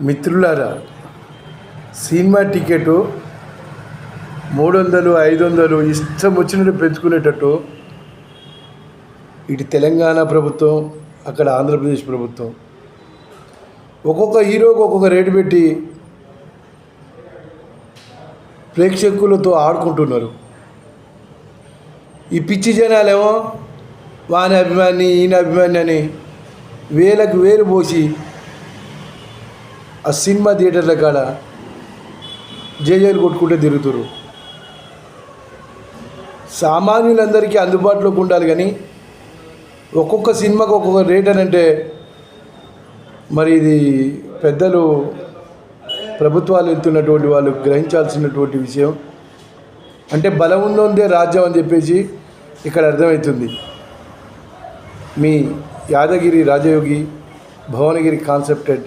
మిత్రులారా cinema ticket మూడు వందలు ఐదు వందలు ఇష్టం వచ్చినట్టు పెంచుకునేటట్టు ఇటు తెలంగాణ ప్రభుత్వం అక్కడ ఆంధ్రప్రదేశ్ ప్రభుత్వం ఒక్కొక్క హీరోకి ఒక్కొక్క రేటు పెట్టి ప్రేక్షకులతో ఆడుకుంటున్నారు. ఈ పిచ్చి జనాలేమో వాని అభిమాని ఈయన అభిమాని అని వేలకు వేలు పోసి ఆ సినిమా థియేటర్ల కాడ జేజేలు కొట్టుకుంటే తిరుగుతురు. సామాన్యులందరికీ అందుబాటులోకి ఉండాలి కానీ ఒక్కొక్క సినిమాకి ఒక్కొక్క రేట్ అని అంటే మరి ఇది పెద్దలు ప్రభుత్వాలు వెళ్తున్నటువంటి వాళ్ళు గ్రహించాల్సినటువంటి విషయం. అంటే బలం ఉందే రాజ్యం అని చెప్పేసి ఇక్కడ అర్థమవుతుంది. మీ యాదగిరి రాజయోగి భువనగిరి కాన్సెప్టెడ్